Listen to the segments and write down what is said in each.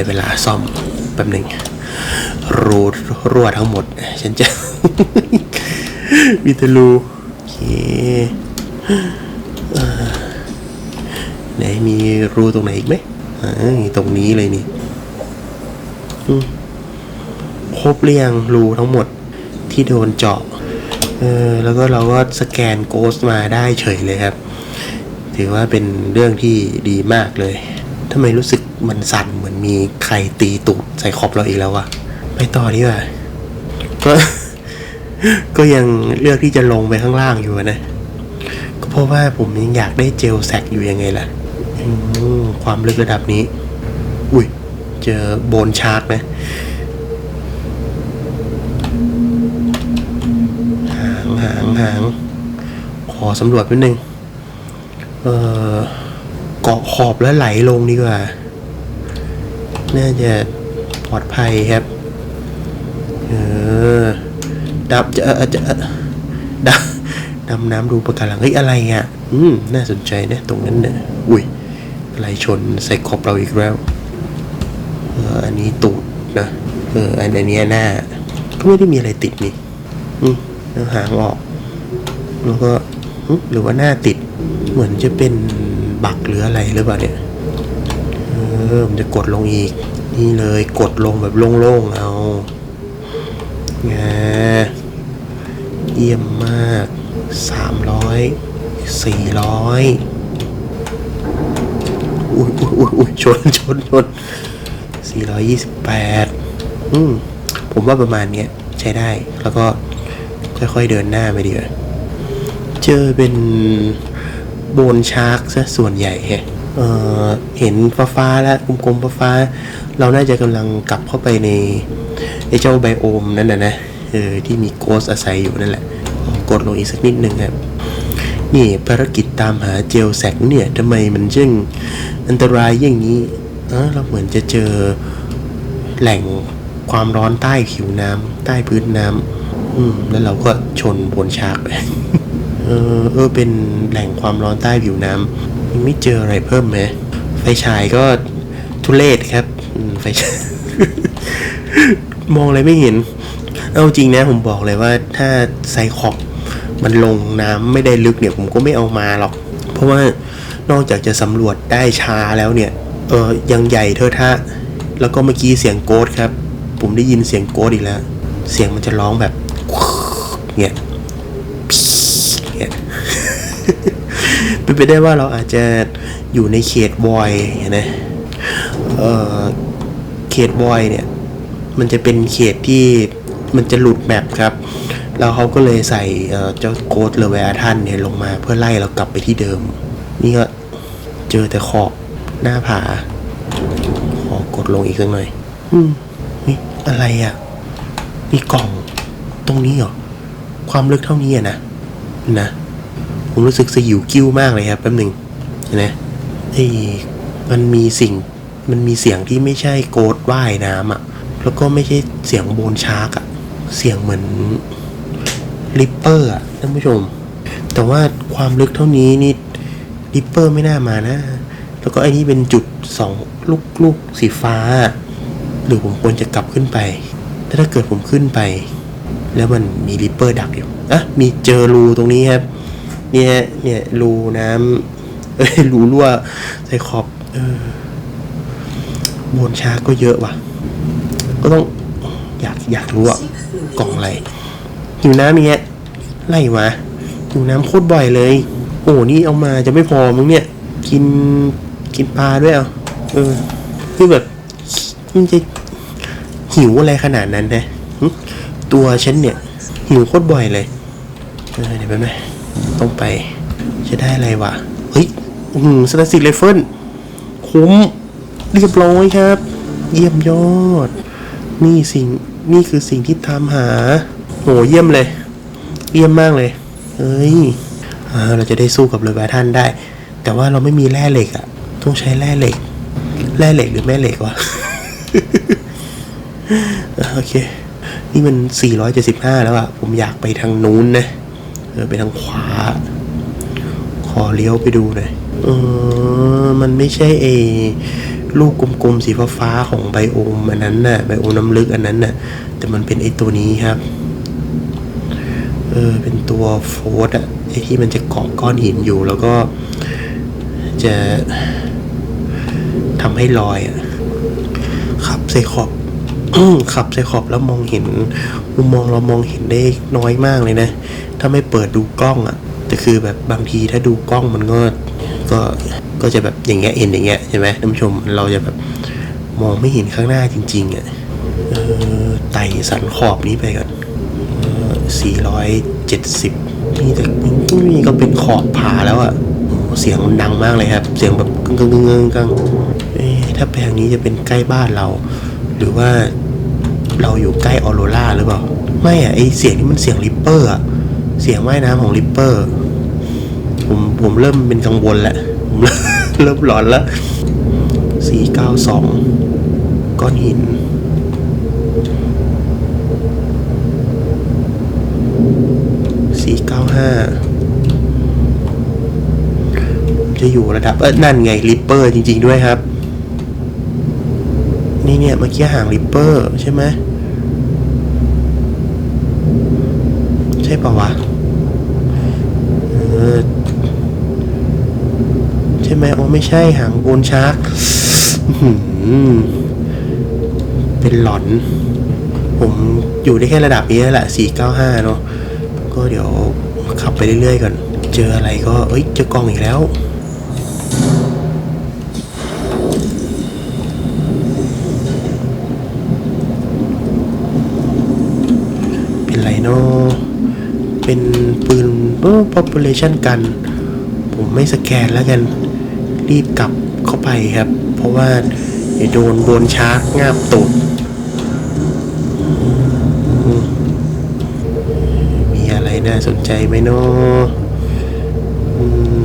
ได้เวลาซ่อมแป๊บหนึ่งรูรั่วทั้งหมด ฉันจะ มีแต่รูโอเคไหนมีรูตรงไหนอีกไหมตรงนี้เลยนี่ครบเรียงรูทั้งหมดที่โดนเจาะเออแล้วก็เราก็สแกนโกสมาได้เฉยเลยครับ ถือว่าเป็นเรื่องที่ดีมากเลยทำไมรู้สึกมันสั่น มือนมีใครตีตูดใส่ขอบเราอีกแล้ววะไปต่อดีกว่าก็ก็ยังเลือกที่จะลงไปข้างล่างอยู่อะนะ ก็เพราะว่าผมยังอยากได้เจลแซกอยู่ยังไงล่ะอืมความลึกระดับนี้ อุ้ย เจอโบนชาร์กนะหางหางหางขอสำรวจนิดนึง เออเกาะขอบแล้วไหลลงดีกว่า น่าจะปลอดภัยครับ เออดับจะจะจะดับดำน้ำดูปะการังเฮ้ยอะไรอะ อืม น่าสนใจนะ ตรงนั้นเนี่ยอุ้ยอะไรชนใส่ขอบเราอีกแล้ว เออ อันนี้ตูดนะ เออ อันอันนี้หน้า ก็ไม่ได้มีอะไรติดนี่ อืมแล้วหางออก แล้วก็หรือว่าหน้าติด เหมือนจะเป็นบักหรืออะไรหรือเปล่าเนี่ย ออมันจะกดลงอีก นี่เลยกดลงแบบโล่งๆเอาไงเยี่ยมมากสามร้อยสี่ร้อยอุ้ยอุ้ยอุ้ยอุ้ยชนชนชนสี่ร้อยยี่สิบแปดอืมผมว่าประมาณเนี้ยใช้ได้ แล้วก็ค่อยๆเดินหน้าไปดีกว่าเจอเป็นโบนชาร์กซะส่วนใหญ่แฮะ เเห็นฟ้าฟ้าๆแล้วกลมๆฟ้าๆเราน่าจะกำลังกลับเข้าไปในไอ้เจ้าไบโอมนั่นนะนะเออที่มีโกสอาศัยอยู่นั่นแหละ กดลงอีกสักนิดหนึ่งครับนี่ภารกิจตามหาเจลแสกเนี่ยทำไมมันจึงอันตรายอย่างนี้เออเราเหมือนจะเจอแหล่งความร้อนใต้ผิวน้ำใต้พื้นน้ำอืมแล้วเราก็ชนบนชากไปเออเออเป็นแหล่งความร้อนใต้ผิวน้ำ ยังไม่เจออะไรเพิ่มไหมไฟฉายก็ทุเลศครับไฟฉายมองอะไรไม่เห็น เอาจริงนะผมบอกเลยว่าถ้าไซคอบมันลงน้ำไม่ได้ลึกเนี่ยผมก็ไม่เอามาหรอก เพราะว่านอกจากจะสำรวจได้ช้าแล้วเนี่ย เออยังใหญ่เทอะทะ แล้วก็เมื่อกี้เสียงโกดครับ ผมได้ยินเสียงโกดอีกแล้ว เสียงมันจะร้องแบบ เนี่ย เนี่ย เป็น ไปได้ว่าเราอาจจะอยู่ในเขตบอยนะเอ่อเขตบอยเนี่ย มันจะเป็นเขตที่มันจะหลุดแมปครับ แล้วเขาก็เลยใส่เอ่อเจ้าโกดเลเวอาทันเนี่ยลงมาเพื่อไล่เรากลับไปที่เดิม นี่ก็เจอแต่ขอบหน้าผา ขอกดลงอีกสักหน่อย อืมนี่อะไรอะ่ะ มีกล่องตรงนี้เหรอ ความลึกเท่านี้อะนะ นะ ผมรู้สึกสยิวกิ้วมากเลยครับแป๊บหนึ่งนไหมไอ้มันมีสิ่งมันมีเสียงที่ไม่ใช่โกดว่ายน้ำอะ่ะ แล้วก็ไม่ใช่เสียงโบนชาร์กอะ่ะ เสียงเหมือนริปเปอร์อะท่านผู้ชม แต่ว่าความลึกเท่านี้นี่ริปเปอร์ไม่น่ามานะ แล้วก็ไอ้นี่เป็นจุดสองลูกลูกสีฟ้า หรือผมควรจะกลับขึ้นไป แต่ถ้าเกิดผมขึ้นไป แล้วมันมีริปเปอร์ดักอยู่อะมีเจอรูตรงนี้ครับ เนี่ยเนี่ยรูน้ำเอ้ยรูรั่วใส่ขอบเออบนชาก็เยอะว่ะ ก็ต้องอยากอยากรู้อะกล่องอะไรหิวน้ำเนี้ยไล่มาหิวน้ำโคตรบ่อยเลย โอ้นี่เอามาจะไม่พอมึงเนี่ย กินกินปลาด้วยอะเออคือแบบมันจะหิวอะไรขนาดนั้นนะตัวฉันเนี่ย หิวโคตรบ่อยเลย เออเดี๋ยวไปไหม ต้องไป จะได้อะไรวะ เฮ้ย อืมสตาร์สิเลเฟิลคุ้ม เรียบร้อยครับ เยี่ยมยอด นี่สิ่ง นี่คือสิ่งที่ตามหา โห เยี่ยมเลย เยี่ยมมากเลย เฮ้ยเราจะได้สู้กับเลวาท่านได้ แต่ว่าเราไม่มีแร่เหล็กอะต้องใช้แร่เหล็ก แร่เหล็กหรือแม่เหล็กวะ โอเค นี่มัน 475 แล้วอะผมอยากไปทางนู้นนะ เออไปทางขวา ขอเลี้ยวไปดูหน่อยเออมันไม่ใช่เอลูกกลมๆสีฟ้าๆของไบโอมอันนั้นน่ะไบโอมน้ำลึกอันนั้นน่ะ แต่มันเป็นไอตัวนี้ครับ เออเป็นตัวโฟร์ดอะไอที่มันจะเกาะก้อนหินอยู่แล้วก็จะทำให้ลอยอะขับไซคอบขับไซคอบแล้วมองเห็นมุมมองเรามองเห็นได้น้อยมากเลยนะ ถ้าไม่เปิดดูกล้องอะแต่คือแบบบางทีถ้าดูกล้องมันก็ก็ก็จะแบบอย่างเงี้ยเห็นอย่างเงี้ยใช่ไหมท่านผู้ชมเราจะแบบมองไม่เห็นข้างหน้าจริงๆอะเออไต่สันขอบนี้ไปก่อนสี่ร้อยเจ็ดสิบนี่แต่นี่ก็เป็นขอบผาแล้วอะ่ะเสียงมันดังมากเลยครับ เสียงแบบกึ่งกึ่งกึ่งกึ่งกึ่งถ้าแปลงนี้จะเป็นใกล้บ้านเรา หรือว่าเราอยู่ใกล้ออโรราหรือเปล่า ไม่อะไอเสียงนี้มันเสียงริปเปอร์อะ เสียงว่ายน้ำของริปเปอร์ ผมผมเริ่มเป็นกังวลแล้วผมเริ่มเริ่มหลอนแล้วสี่เก้าสองก้อนหินสี่เก้าห้าจะอยู่ระดับ เออนั่นไงริปเปอร์จริง ๆ ด้วยครับ นี่เนี่ยเมื่อกี้ห่างริปเปอร์ใช่ไหมใช่ปะวะ อใช่ไหมโอ้ไม่ใช่หางโบนชาร์กเป็นหลอน ผมอยู่ได้แค่ระดับนี้แหละ 495 เนาะก็เดี๋ยวขับไปเรื่อยๆก่อน เจออะไรก็ เอ้ย เจอกล้องอีกแล้ว เป็นไรเนาะเป็นปืน population กัน ผมไม่สแกนแล้วกัน รีบกลับเข้าไปครับ เพราะว่าโดนโดนชาร์กงาบตูดมีอะไรน่าสนใจไหมเนาะอืม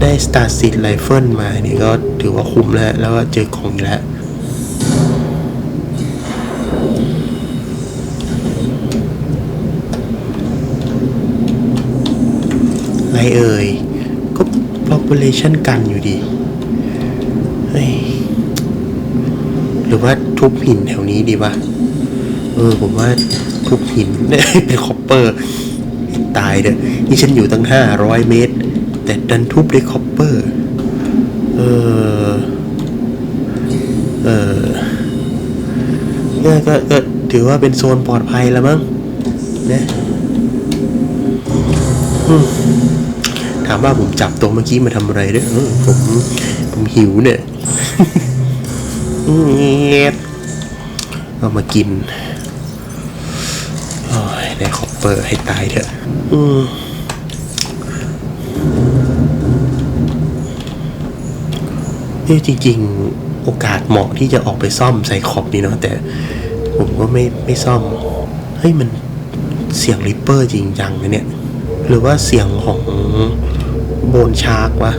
ได้ Star s e e d Rifle มานี่ก็ถือว่าคุ้มแล้ว แล้วก็เจอของอีกแล้ว ไรเอ่ย ก็ population กันอยู่ดี เฮ้ย หรือว่าทุบหินแถวนี้ดีวะ เออ ผมว่าทุบหินเป็นคอปเปอร์ ตายเด้อนี่ฉันอยู่ตั้งห้าร้อยเมตร แต่ดันทุบด้วยคอปเปอร์ เออ เออก็ก็ก็ถือว่าเป็นโซนปลอดภัยแล้วมั้งนะอืม ถามว่าผมจับตัวเมื่อกี้มาทำอะไรด้วยเออผมผมหิวเนี่ยเงียบเอามากินโอ้ยได้คอปเปอร์ให้ตายเถอะอืมเอ้ยจริง ๆ โอกาสเหมาะที่จะออกไปซ่อมใส่ขอบนี่เนาะแต่ ผมก็ไม่ไม่ซ่อม เฮ้ย มันเสียงริปเปอร์จริงจังนะเนี่ย หรือว่าเสียงของ โบนชาร์กวะ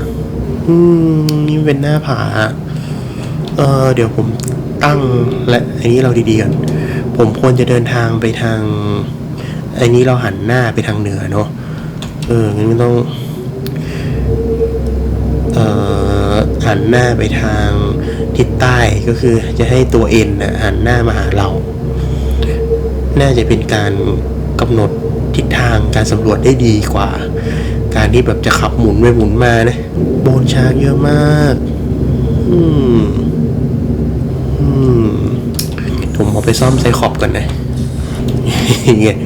อืม นี่เป็นหน้าผา เออเดี๋ยวผมตั้งและอันนี้เราดีๆกันผมควรจะเดินทางไปทาง อันนี้เราหันหน้าไปทางเหนือเนาะ เออ งั้นก็ต้อง เอ่อ หันหน้าไปทางทิศใต้ก็คือจะให้ตัวเอ็นนะหันหน้ามาหาเรา น่าจะเป็นการกำหนดทิศทางการสำรวจได้ดีกว่า การที่แบบจะขับหมุนไปหมุนมานะโบนช้างเยอะมาก อืมอืมผมเอาไปซ่อมไซคอบก่อนนะเงี้ย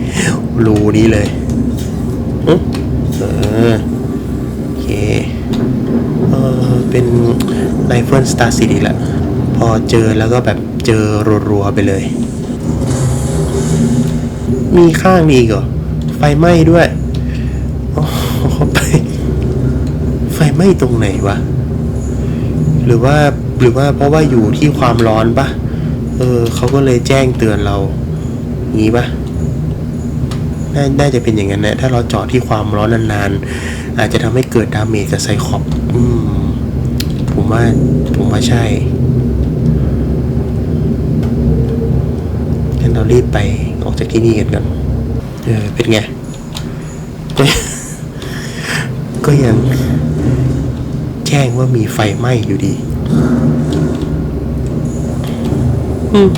รูนี้เลยอื้อเออโอเคเออเป็นไรเฟิลสตาร์ซิตี้แหละพอเจอแล้วก็แบบเจอรัวๆไปเลย มีข้างนี้อีกเหรอไฟไหม้ด้วยโอ้เข้าไป ไฟไหม้ตรงไหนวะ หรือว่าหรือว่าเพราะว่าอยู่ที่ความร้อนปะเออเขาก็เลยแจ้งเตือนเรา งี้ปะนาน่าจะเป็นอย่างนั้นนะถ้าเราจอดที่ความร้อนนานๆ อาจจะทำให้เกิดดาเมจกับไซคอบอืม ผมว่า ผมว่าใช่งั้นเรารีบไปออกจากที่นี่กันก่อนเออเป็นไง ก็ยังแจ้งว่ามีไฟไหม้อยู่ดี อืม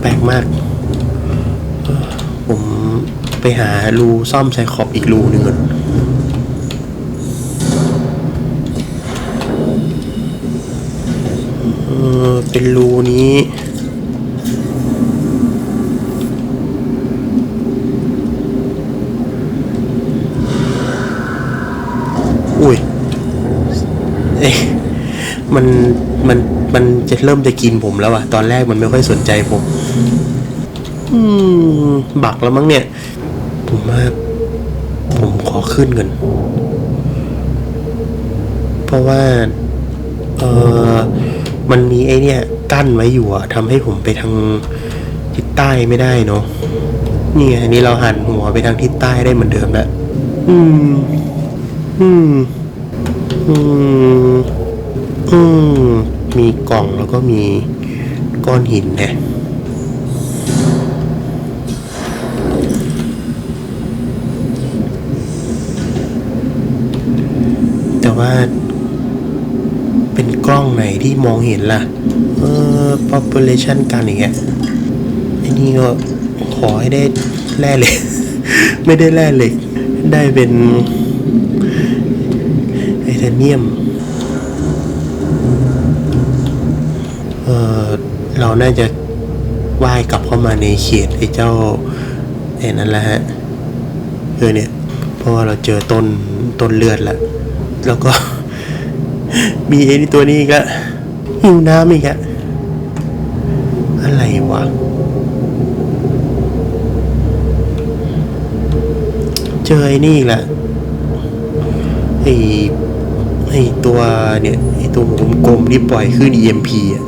แปลกมากเอ่อผมไปหารูซ่อมไซคอบอีกรูหนึ่งก่อนเออเป็นรูนี้ อุ้ย เอ๊ะ มันมันมันจะเริ่มจะกินผมแล้วอะตอนแรกมันไม่ค่อยสนใจผม อืม บักแล้วมั้งเนี่ย ผมว่าผมขอขึ้นก่อนเพราะว่า เออมันมีไอเนี่ย กั้นไว้อยู่อะทำให้ผมไปทางทิศใต้ไม่ได้เนาะนี่ไงอันนี้เราหันหัวไปทางทิศใต้ได้เหมือนเดิมแล้วอืม อืม อืม อืมมีกล่องแล้วก็มีก้อนหินนะแต่ว่า เป็นกล้องไหนที่มองเห็นล่ะ เออ population กันอย่างเงี้ยไอ้นี่ก็ขอให้ได้แร่เหล็ก ไม่ได้แร่เหล็ก ได้เป็นไทเทเนียม เออ เราน่าจะว่ายกลับเข้ามาในเขตไอ้เจ้าไอ้นั่นแหละฮะเออเนี่ยเพราะว่าเราเจอต้นต้นเลือดแล้วแล้วก็ มีไอ้ตัวนี้ก็หิวน้ำอีกอะอะไรวะเจอไอ้นี่แหละไอ้ไอ้ตัวเนี่ยไอ้ตัวกลมๆที่ปล่อยขึ้น EMP อะ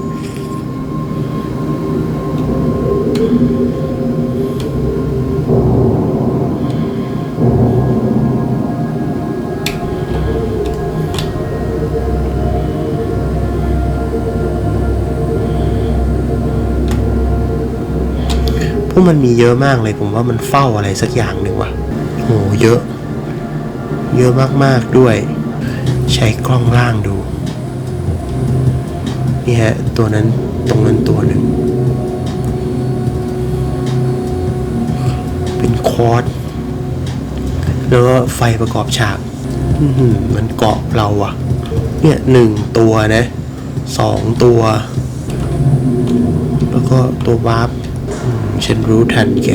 วกมันมีเยอะมากเลยผมว่ามันเฝ้าอะไรสักอย่างหนึ่งว่ะโหเยอะ เยอะมากๆด้วย ใช้กล้องล่างดูนี่ฮะตัวนั้นตรงนั้นตัวหนึ่ง เป็นคอร์สแล้วก็ไฟประกอบฉากมันเกาะเราอะเนี่ยหนึ่งตัวนะสองตัว แล้วก็ตัววาร์ป ฉันรู้ทันแก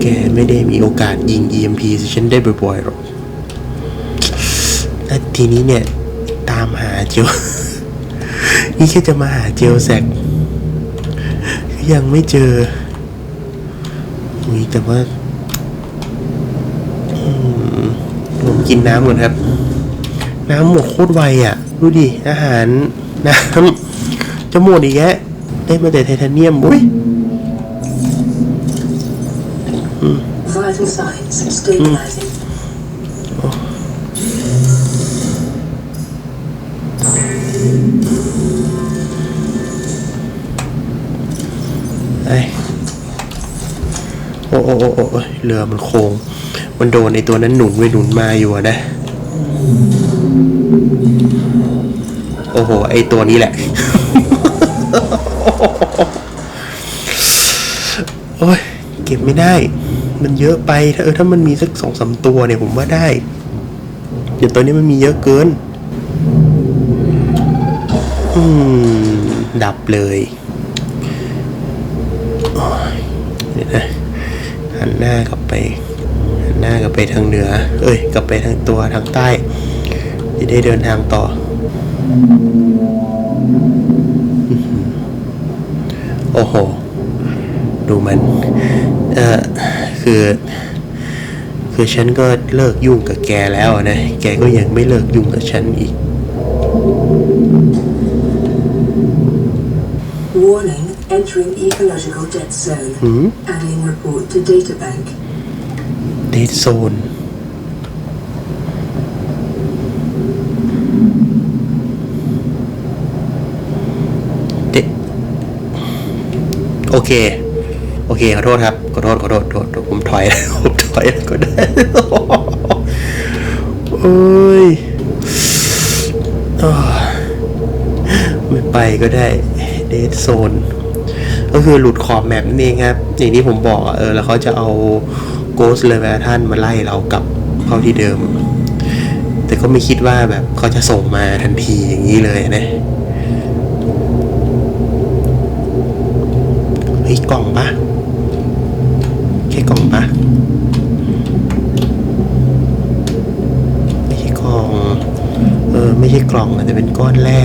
แกไม่ได้มีโอกาสยิง EMP สิฉันได้บ่อยๆหรอกและทีนี้เนี่ย ตามหาเจลนี่แค่จะมาหาเจลแซกยังไม่เจออุ้ยแต่ว่าผมกินน้ำก่อนครับ น้ำหมดโคตรไวอะ ดูดิ อาหารน้ำจะหมดอีกแกได้มาแต่ไทเทเนียมอุ้ย Vital signs stabilizing. ไอ้โอ้โอ้โอ้โอ้โอ้เรือมันโค้งมันโดนไอตัวนั้นหนุนไปหนุนมาอยู่นะ โอ้โห ไอตัวนี้แหละ โอ้ย เก็บไม่ได้ มันเยอะไปถ้าเออถ้ามันมีสักสองสามตัวเนี่ยผมว่าได้เดี๋ยวตอนนี้มันมีเยอะเกิน อืม ดับเลยเดี๋ยวนะหันหน้ากลับไปหันหน้ากลับไปทางเหนือ เอ้ย กลับไปทางตัวทางใต้จะได้เดินทางต่อโอ้โห ดูมัน เอ่อ คือ คือฉันก็เลิกยุ่งกับแกแล้วนะ แกก็ยังไม่เลิกยุ่งกับฉันอีก Warning, entering ecological dead zone. Adding report to databank. เดทโซนเดโอเค โอเค ขอโทษครับ ขอโทษ ขอโทษขอโทษ ผมถอยผมถอยก็ได้โอ้ยไม่ไปก็ได้เดทโซนก็คือหลุดขอบแมปนั่นเองครับ อย่างที่ผมบอกเออแล้วเขาจะเอาโกสเลเวท่านมาไล่เรากลับเข้าที่เดิม แต่ก็ไม่คิดว่าแบบเขาจะส่งมาทันทีอย่างนี้เลยนะเฮ้ยกล่องปะะไม่ใช่กล่องเออไม่ใช่กล่องอะแต่เป็นก้อนแร่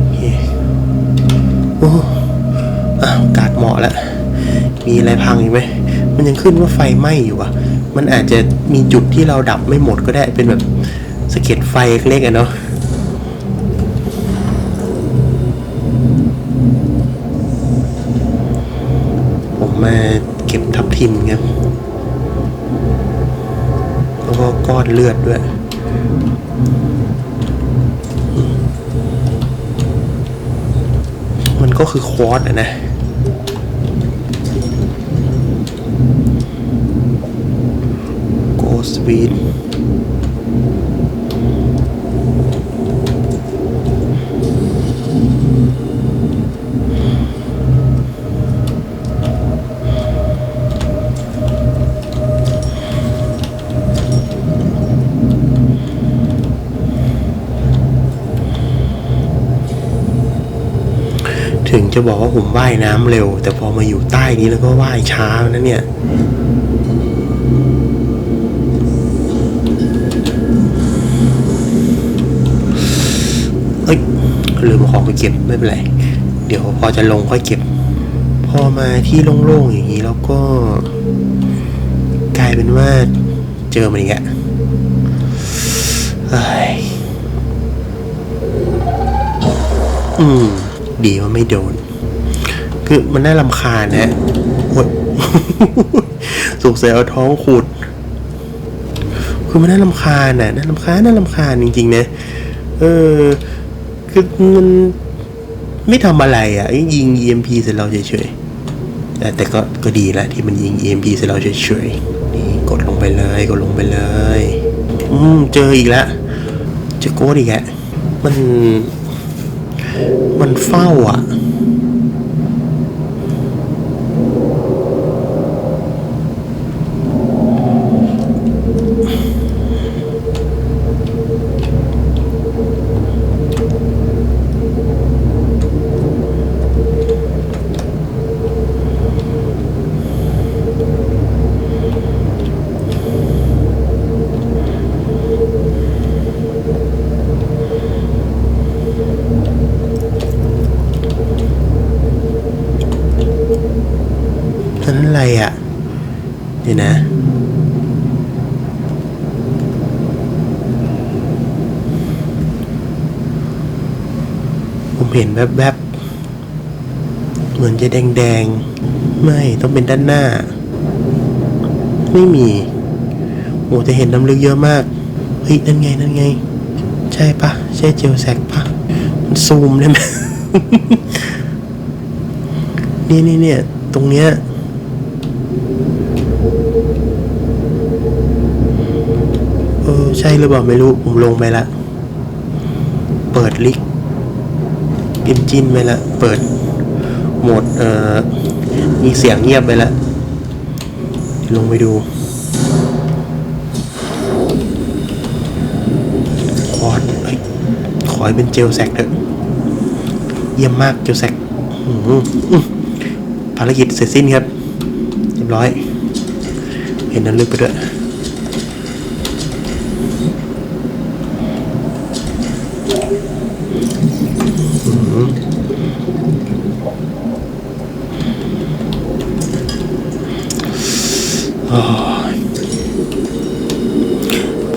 โอเคโอ้อ้าวกาดเหมาะแล้ว มีอะไรพังอีกไหม มันยังขึ้นว่าไฟไหม้อยู่อะ มันอาจจะมีจุดที่เราดับไม่หมดก็ได้เป็นแบบ สะเก็ดไฟเล็กๆอะเนาะผมมาเก็บทับทิมครับแล้วก็ก้อนเลือดด้วยมันก็คือควอตอะนะโกสวีดถึง จะบอกว่าผมว่ายน้ำเร็ว แต่พอมาอยู่ใต้นี้แล้วก็ว่ายช้านะเนี่ยเอ้ยลืมของไปเก็บไม่เป็นไร เดี๋ยวพอจะลงค่อยเก็บ พอมาที่โล่งๆอย่างนี้แล้วก็ กลายเป็นว่าเจอมันอีกอะเฮ้ยอืม ดีว่าไม่โดน คือมันน่าลำคาญนะสุกเสียเอาท้องขุดคือมันน่าลำคาญน่ะน่าลำคาญน่าลำคาญจริงๆนะเออ คือมันไม่ทำอะไรอะ ยิง EMP เสร็จเราเฉยๆ แต่แต่ก็ก็ดีละที่มันยิง EMP เสร็จเราเฉยๆ นี่กดลงไปเลย กดลงไปเลย อืมเจออีกแล้วจอโกดอีกแล้วมัน มันเฝ้าอะนนั้นอะไรอะ เดี๋ยวนะ ผมเห็นแวบๆ เหมือนจะแดงๆ ไม่ต้องเป็นด้านหน้า ไม่มีโอ้จะเห็นน้ำลึกเยอะมาก เฮ้ย นั่นไง นั่นไง ใช่ปะ ใช่เจลแซกปะ มันซูมได้ไหมนี่นี่เนี่ย ตรงเนี้ยเออ ใช่หรือเปล่าไม่รู้ ผมลงไปละ เปิดลิก อินจินไปละ เปิดโหมดเอ่อมีเสียงเงียบไปละ ลงไปดูขอเฮ้ยขอให้เป็นเจลแซกเถอะ เยี่ยมมากเจลแซกภารกิจเสร็จสิ้นครับ เรียบร้อย เห็นนั้นลึกไปด้วย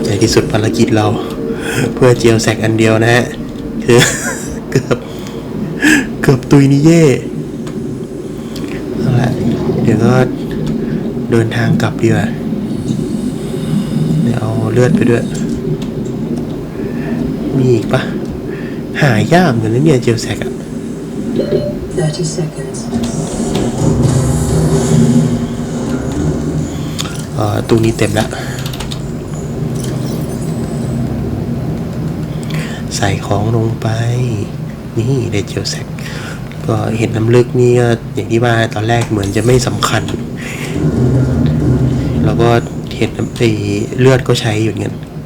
ในที่สุดภารกิจเรา เพื่อเจียวแสกอันเดียวนะฮะ คือเกือบเกือบตุยนิเย่เอาละเดี๋ยวก็เดินทางกลับดีกว่าเดี๋ยวเอาเลือดไปด้วย มีอีกปะหายากเหมือนนนะเนี่ยเจียวแสกอะ30 seconds. ตู้นี้เต็มแล้ว ใส่ของลงไป นี่เดจิลแซกก็เห็นน้ำลึกนี่ก็อย่างที่ว่าตอนแรกเหมือนจะไม่สำคัญ แล้วก็เห็นน้ำไอ้เลือดก็ใช้อยู่เงี้ย